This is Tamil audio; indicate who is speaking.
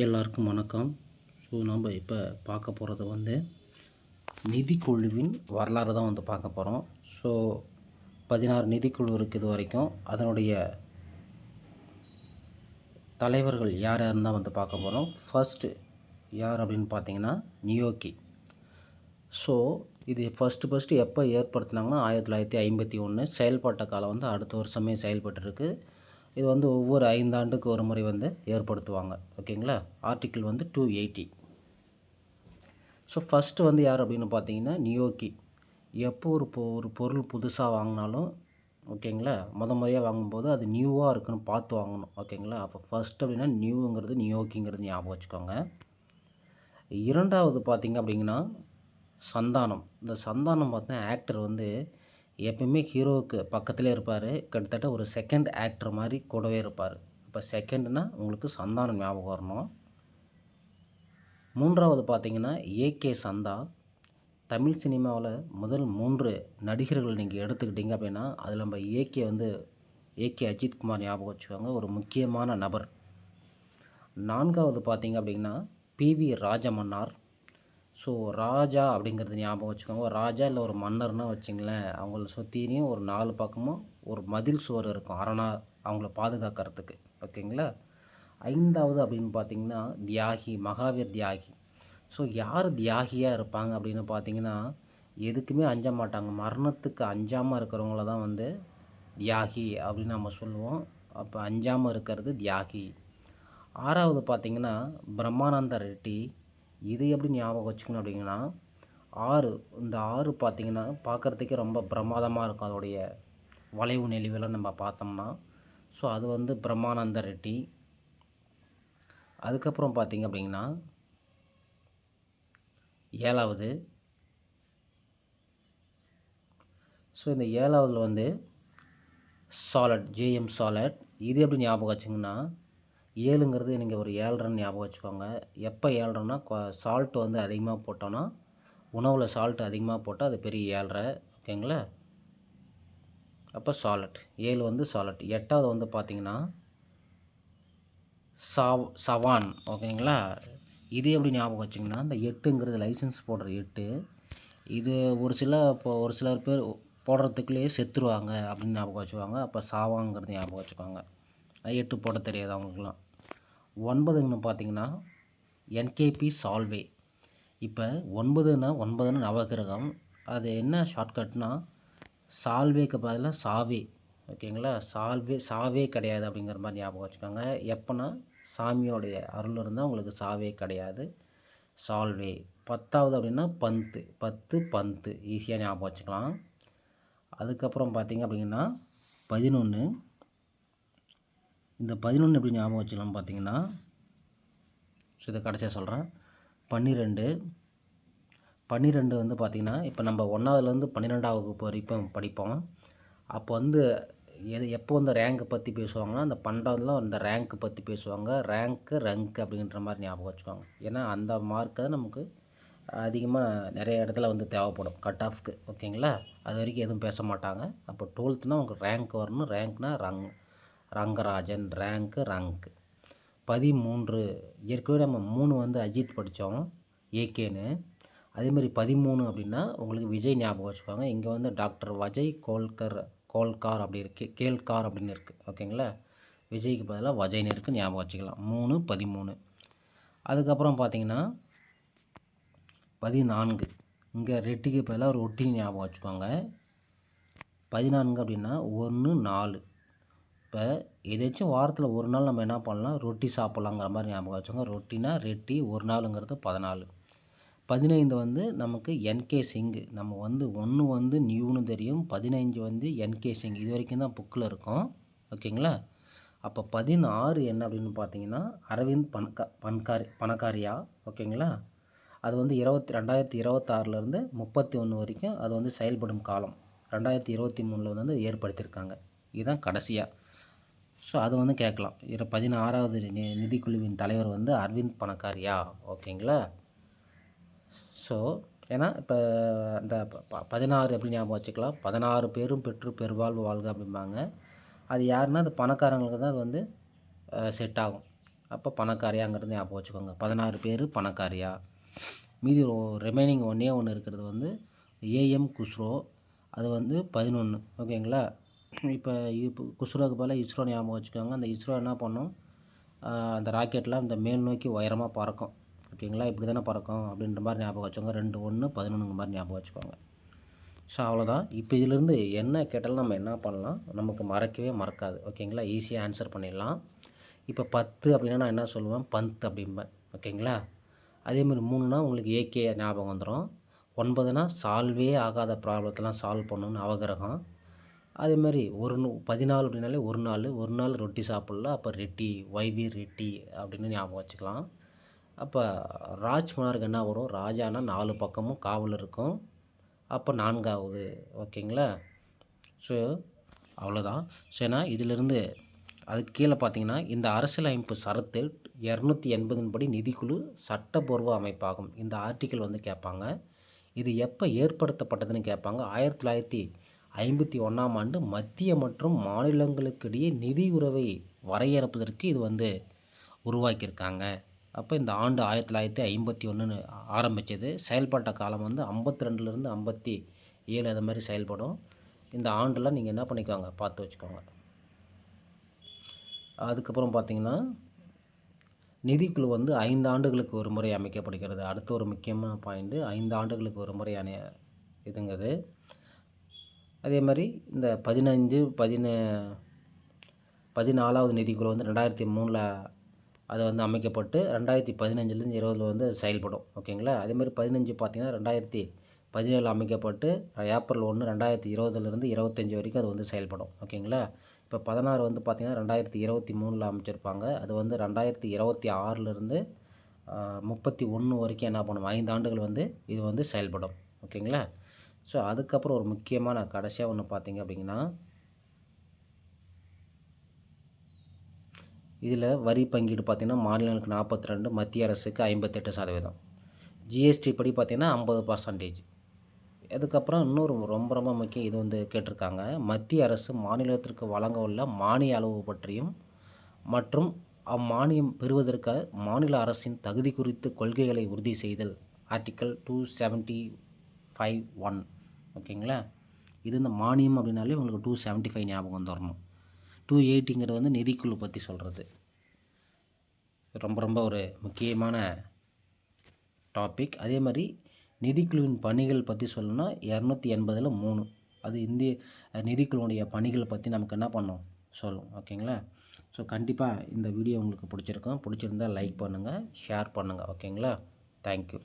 Speaker 1: எல்லாருக்கும் வணக்கம். ஸோ நம்ம இப்போ பார்க்க போகிறது வந்து நிதிக்குழுவின் வரலாறு தான் வந்து பார்க்க போகிறோம் ஸோ பதினாறு நிதிக்குழு இருக்குது இது வரைக்கும் அதனுடைய தலைவர்கள் யார் யாருன்னு தான் வந்து பார்க்க போகிறோம் ஃபர்ஸ்ட்டு யார் அப்படின்னு பார்த்தீங்கன்னா நியோக்கி. ஸோ இது ஃபஸ்ட்டு ஃபஸ்ட்டு எப்போ ஏற்படுத்தினாங்கன்னா ஆயிரத்தி தொள்ளாயிரத்தி ஐம்பத்தி ஒன்று செயல்பட்ட காலம் வந்து அடுத்த வருஷமே செயல்பட்டுருக்கு. இது வந்து ஒவ்வொரு ஐந்தாண்டுக்கு ஒரு முறை வந்து ஏற்படுத்துவாங்க. ஓகேங்களா? ஆர்டிக்கிள் வந்து டூ எயிட்டி ஸோ ஃபஸ்ட்டு வந்து யார் அப்படின்னு பார்த்தீங்கன்னா நியோக்கி. எப்போ ஒரு பொ ஒரு பொருள் புதுசாக வாங்கினாலும் ஓகேங்களா? முத முறையாக வாங்கும்போது அது நியூவாக இருக்குன்னு பார்த்து வாங்கணும். ஓகேங்களா? அப்போ ஃபஸ்ட் அப்படின்னா நியூங்கிறது நியோக்கிங்கிறது ஞாபகம் வச்சுக்கோங்க. இரண்டாவது பார்த்திங்க அப்படிங்கன்னா சந்தானம். இந்த சந்தானம் பார்த்தா ஆக்டர் வந்து எப்பயுமே ஹீரோவுக்கு பக்கத்திலே இருப்பார். கிட்டத்தட்ட ஒரு செகண்ட் ஆக்டர் மாதிரி கூடவே இருப்பார். இப்போ செகண்ட்னா உங்களுக்கு சந்தானம் ஞாபகம் வரணும். மூன்றாவது பார்த்தீங்கன்னா ஏகே சந்தா. தமிழ் சினிமாவில் முதல் மூன்று நடிகர்கள் நீங்கள் எடுத்துக்கிட்டீங்க அப்படின்னா அதில் நம்ம ஏகே வந்து ஏகே அஜித்குமார் ஞாபகம் வச்சுக்கோங்க ஒரு முக்கியமான நபர். நான்காவது பார்த்தீங்க அப்படின்னா பிவி ராஜமன்னார். ஸோ ராஜா அப்படிங்கிறது ஞாபகம் வச்சுக்கோங்க. ஒரு ராஜா இல்லை ஒரு மன்னர்னா வச்சிங்களேன் அவங்கள சுற்றியும் ஒரு நாலு பக்கமும் ஒரு மதில் சுவர் இருக்கும் அரணா அவங்கள பாதுகாக்கிறதுக்கு. ஓகேங்களா? ஐந்தாவது அப்படின்னு பார்த்தீங்கன்னா தியாகி மகாவீர் தியாகி. ஸோ யார் தியாகியாக இருப்பாங்க அப்படின்னு பார்த்தீங்கன்னா எதுக்குமே அஞ்ச மாட்டாங்க. மரணத்துக்கு அஞ்சாமல் இருக்கிறவங்கள தான் வந்து தியாகி அப்படின்னு நம்ம சொல்லுவோம். அப்போ அஞ்சாமல் இருக்கிறது தியாகி. ஆறாவது பார்த்தீங்கன்னா பிரம்மானந்த ரெட்டி இது எப்படி ஞாபகம் வச்சுக்கணும் அப்படிங்கன்னா ஆறு இந்த ஆறு பார்த்திங்கன்னா பார்க்குறதுக்கே ரொம்ப பிரமாதமாக இருக்கும். அதோடைய வளைவு நெளிவெல்லாம் நம்ம பார்த்தோம்னா. ஸோ அது வந்து பிரம்மானந்த ரெட்டி. அதுக்கப்புறம் பார்த்திங்க அப்படிங்கன்னா ஏழாவது. ஸோ இந்த ஏழாவதில் வந்து சாலட் ஜேஎம் சாலட். இது எப்படி ஞாபகம் வச்சிங்கன்னா ஏழுங்கிறது நீங்கள் ஒரு ஏழ்ரன் ஞாபகம் வச்சுக்கோங்க. எப்போ ஏழ்றன்னா சால்ட் வந்து அதிகமாக போட்டோன்னா உணவில் சால்ட் அதிகமாக போட்டால் அது பெரிய ஏழ்ரை ஓகேங்களா? அப்போ சாலட் ஏழு வந்து சாலட் எட்டாவது வந்து பார்த்திங்கன்னா சாவ் சவான் ஓகேங்களா? இது எப்படி ஞாபகம் வச்சிங்கன்னா இந்த எட்டுங்கிறது லைசன்ஸ் போடுற எட்டு. இது ஒரு சில இப்போ ஒரு சிலர் பேர் போடுறதுக்குள்ளேயே செத்துருவாங்க அப்படின்னு ஞாபகம் வச்சுக்குவாங்க. அப்போ சாவாங்கிறது ஞாபகம் வச்சுக்கோங்க. எட்டு போட தெரியாது அவங்களுக்குலாம். ஒன்பதுன்னு பார்த்தீங்கன்னா என்கேபி சால்வே இப்போ ஒன்பதுன்னா ஒன்பதுன்னு நவகிரகம். அது என்ன ஷார்ட்கட்னா சால்வேக்கு பதிலாக சாவே ஓகேங்களா? சால்வே சாவே கிடையாது அப்படிங்கிற மாதிரி ஞாபகம் வச்சுக்கோங்க. எப்போனா சாமியோடைய அருள் இருந்தால் உங்களுக்கு சாவே கிடையாது. சால்வே பத்தாவது அப்படின்னா பந்து பத்து பந்து ஈஸியாக ஞாபகம் வச்சுக்கலாம். அதுக்கப்புறம் பார்த்திங்க அப்படிங்கன்னா பதினொன்று இந்த பதினொன்று எப்படி ஞாபகம் வச்சுக்கலாம் பார்த்தீங்கன்னா ஸோ இதை கடைசியாக சொல்கிறேன் பன்னிரெண்டு. பன்னிரெண்டு வந்து பார்த்திங்கன்னா இப்போ நம்ம ஒன்றாவதுலேருந்து பன்னிரெண்டாவது வகுப்பு வரைக்கும் படிப்போம். அப்போ வந்து எது எப்போ வந்து ரேங்கை பற்றி பேசுவாங்கன்னா அந்த பன்னெண்டாவதுல அந்த ரேங்க்கு பற்றி பேசுவாங்க. ரேங்க்கு ரங்க் அப்படின்ற மாதிரி ஞாபகம் வச்சுக்கோங்க. ஏன்னா அந்த மார்க்கை தான் நமக்கு அதிகமாக நிறைய இடத்துல வந்து தேவைப்படும். கட் ஆஃப்க்கு ஓகேங்களா? அது வரைக்கும் எதுவும் பேச மாட்டாங்க. அப்போ டுவெல்த்துனால் உங்களுக்கு ரேங்க் வரணும். ரேங்க்னால் ரங் ரங்கராஜன் ரேங்க்கு ரங்க் பதிமூன்று ஏற்கனவே நம்ம மூணு வந்து அஜித் படித்தோம் ஏகேன்னு. அதேமாதிரி பதிமூணு அப்படின்னா உங்களுக்கு விஜய் ஞாபகம் வச்சுக்கோங்க. இங்கே வந்து டாக்டர் வஜய் கோல்கர் கோல்கார் அப்படி இருக்கு கேல்கார் அப்படின்னு இருக்குது ஓகேங்களா? விஜய்க்கு பதிலாக வஜய்னு இருக்குது ஞாபகம் வச்சுக்கலாம். மூணு பதிமூணு. அதுக்கப்புறம் பார்த்தீங்கன்னா பதினான்கு. இங்கே ரெட்டிக்கு பதிலாக ஒரு ஒட்டி ஞாபகம் வச்சுக்கோங்க. பதினான்கு அப்படின்னா ஒன்று நாலு. இப்போ ஏதாச்சும் வாரத்தில் ஒரு நாள் நம்ம என்ன பண்ணலாம்? ரொட்டி சாப்பிட்லாங்கிற மாதிரி ஞாபகம் வச்சுக்கோங்க. ரொட்டினா ரெட்டி ஒரு நாளுங்கிறது பதினாலு. பதினைந்து வந்து நமக்கு என்கே சிங்கு. நம்ம வந்து ஒன்று வந்து நியூன்னு தெரியும். பதினைஞ்சு வந்து என்கே சிங் இது வரைக்கும் தான் புக்கில் இருக்கும். ஓகேங்களா? அப்போ பதினாறு என்ன அப்படின்னு பார்த்தீங்கன்னா அரவிந்த் பணக்கா பன்காரி பணக்காரியா? ஓகேங்களா? அது வந்து இருபத்தி ரெண்டாயிரத்தி இருபத்தாறுலேருந்து முப்பத்தி ஒன்று வரைக்கும் அது வந்து செயல்படும் காலம். ரெண்டாயிரத்தி இருபத்தி மூணில் வந்து ஏற்படுத்தியிருக்காங்க. இதுதான் கடைசியாக ஸோ அது வந்து கேட்கலாம். இரு பதினாறாவது நி நிதிக்குழுவின் தலைவர் வந்து அரவிந்த் பணக்காரியா? ஓகேங்களா? ஸோ ஏன்னா இப்போ இந்த ப பதினாறு எப்படி ஞாபகம் வச்சுக்கலாம்? பதினாறு பேரும் பெற்று பெருவாழ்வு வாழ்க அப்படிம்பாங்க. அது யாருன்னா அது பணக்காரங்களுக்கு தான் அது வந்து செட் ஆகும். அப்போ பணக்காரியாங்கிறது ஞாபகம் வச்சுக்கோங்க. பதினாறு பேர் பணக்காரியா? மீதி ரிமைனிங் ஒன்றே ஒன்று இருக்கிறது வந்து ஏஎம் குஸ்ரோ அது வந்து பதினொன்று ஓகேங்களா? இப்போ இப்போ குஸ்ரோக்கு பதிலாக இஸ்ரோ ஞாபகம் வச்சுக்கோங்க. அந்த இஸ்ரோ என்ன பண்ணும்? அந்த ராக்கெட்லாம் இந்த மேல் நோக்கி உயரமாக பறக்கும். ஓகேங்களா? இப்படி தானே பறக்கும் அப்படின்ற மாதிரி ஞாபகம் வச்சுக்கோங்க. ரெண்டு ஒன்று பதினொன்றுங்க மாதிரி ஞாபகம் வச்சுக்கோங்க. ஸோ அவ்வளோதான். இப்போ இதிலேருந்து என்ன கேட்டாலும் நம்ம என்ன பண்ணலாம்? நமக்கு மறக்கவே மறக்காது. ஓகேங்களா? ஈஸியாக ஆன்சர் பண்ணிடலாம். இப்போ பத்து அப்படின்னா நான் என்ன சொல்லுவேன்? பந்த் அப்படிம்பேன். ஓகேங்களா? அதேமாதிரி மூணுனா உங்களுக்கு ஏகே ஞாபகம் வந்துடும் ஒன்பதுனா சால்வே ஆகாத ப்ராப்ளத்தெல்லாம் சால்வ் பண்ணணும்னு அவகிரகம். அதேமாதிரி ஒரு நூ பதினாலு அப்படின்னாலே ஒரு நாள் ஒரு நாள் ரொட்டி சாப்பிட்ல அப்போ ரெட்டி வைவி ரெட்டி அப்படின்னு ஞாபகம் வச்சுக்கலாம். அப்போ ராஜ்குமாருக்கு என்ன வரும்? ராஜானா நாலு பக்கமும் காவல் இருக்கும். அப்போ நான்காவது ஓகேங்களா? ஸோ அவ்வளோதான் ஸோ ஏன்னா இதிலிருந்து அதுக்கு கீழே பார்த்தீங்கன்னா இந்த அரசியலமைப்பு சரத்தில் இரநூத்தி எண்பதின் படி நிதிக்குழு சட்டப்பூர்வ அமைப்பாகும். இந்த ஆர்டிக்கிள் வந்து கேட்பாங்க. இது எப்போ ஏற்படுத்தப்பட்டதுன்னு கேட்பாங்க. ஆயிரத்தி தொள்ளாயிரத்தி ஐம்பத்தி ஒன்றாம் ஆண்டு மத்திய மற்றும் மாநிலங்களுக்கிடையே நிதி உறவை வரையறுப்பதற்கு இது வந்து உருவாக்கியிருக்காங்க. அப்போ இந்த ஆண்டு ஆயிரத்தி தொள்ளாயிரத்தி ஐம்பத்தி ஒன்றுன்னு ஆரம்பித்தது செயல்பட்ட காலம் வந்து ஐம்பத்தி ரெண்டுலேருந்து ஐம்பத்தி ஏழு அது மாதிரி செயல்படும். இந்த ஆண்டெலாம் நீங்கள் என்ன பண்ணிக்கோங்க? பார்த்து வச்சுக்கோங்க. அதுக்கப்புறம் பார்த்திங்கன்னா நிதிக்குழு வந்து ஐந்து ஆண்டுகளுக்கு ஒரு முறை அமைக்கப்படுகிறது. அடுத்த ஒரு முக்கியமான பாயிண்ட்டு ஐந்து ஆண்டுகளுக்கு ஒரு முறை அணை இதுங்கிறது அதே மாதிரி இந்த பதினஞ்சு பதின பதினாலாவது நிதிக்குழு வந்து ரெண்டாயிரத்தி மூணில் அது வந்து அமைக்கப்பட்டு ரெண்டாயிரத்தி பதினஞ்சுலேருந்து இருபதில் வந்து அது செயல்படும். ஓகேங்களா? அதே மாதிரி பதினஞ்சு பார்த்தீங்கன்னா ரெண்டாயிரத்தி பதினேழு அமைக்கப்பட்டு ஏப்ரல் ஒன்று ரெண்டாயிரத்தி இருபதுலேருந்து இருபத்தஞ்சி வரைக்கும் அது வந்து செயல்படும். ஓகேங்களா? இப்போ பதினாறு வந்து பார்த்திங்கன்னா ரெண்டாயிரத்தி இருபத்தி மூணில் அமைச்சிருப்பாங்க. அது வந்து ரெண்டாயிரத்தி இருபத்தி ஆறிலிருந்து முப்பத்தி ஒன்று வரைக்கும் என்ன பண்ணும்? ஐந்து ஆண்டுகள் வந்து இது வந்து செயல்படும். ஓகேங்களா? ஸோ அதுக்கப்புறம் ஒரு முக்கியமான கடைசியாக ஒன்று பார்த்தீங்க அப்படிங்கன்னா இதில் வரி பங்கீடு பார்த்திங்கன்னா மாநிலங்களுக்கு நாற்பத்தி ரெண்டு மத்திய அரசுக்கு ஐம்பத்தெட்டு சதவீதம். ஜிஎஸ்டி படி பார்த்திங்கன்னா ஐம்பது பர்சன்டேஜ் அதுக்கப்புறம் இன்னொரு ரொம்ப ரொம்ப முக்கியம் இது வந்து கேட்டிருக்காங்க. மத்திய அரசு மாநிலத்திற்கு வழங்க உள்ள மானிய அளவு பற்றியும் மற்றும் அம்மானியம் பெறுவதற்கு மாநில அரசின் தகுதி குறித்து கொள்கைகளை உறுதி செய்தல். Article two seventy five one ஓகேங்களா? இது இந்த மானியம் அப்படின்னாலே உங்களுக்கு டூ செவன்ட்டி ஃபைவ் ஞாபகம் வந்துடணும் டூ எயிட்டிங்கிறது வந்து நிதிக்குழு பற்றி சொல்கிறது ரொம்ப ரொம்ப ஒரு முக்கியமான டாபிக் அதே மாதிரி நிதிக்குழுவின் பணிகள் பற்றி சொல்லணும்னா இரநூத்தி எண்பதில் மூணு. அது இந்திய நிதிக்குழுவுடைய பணிகளை பற்றி நமக்கு என்ன பண்ணோம்? சொல்லும். ஓகேங்களா? ஸோ கண்டிப்பாக இந்த வீடியோ உங்களுக்கு பிடிச்சிருக்கும். பிடிச்சிருந்தா லைக் பண்ணுங்கள் ஷேர் பண்ணுங்கள் ஓகேங்களா? தேங்க்யூ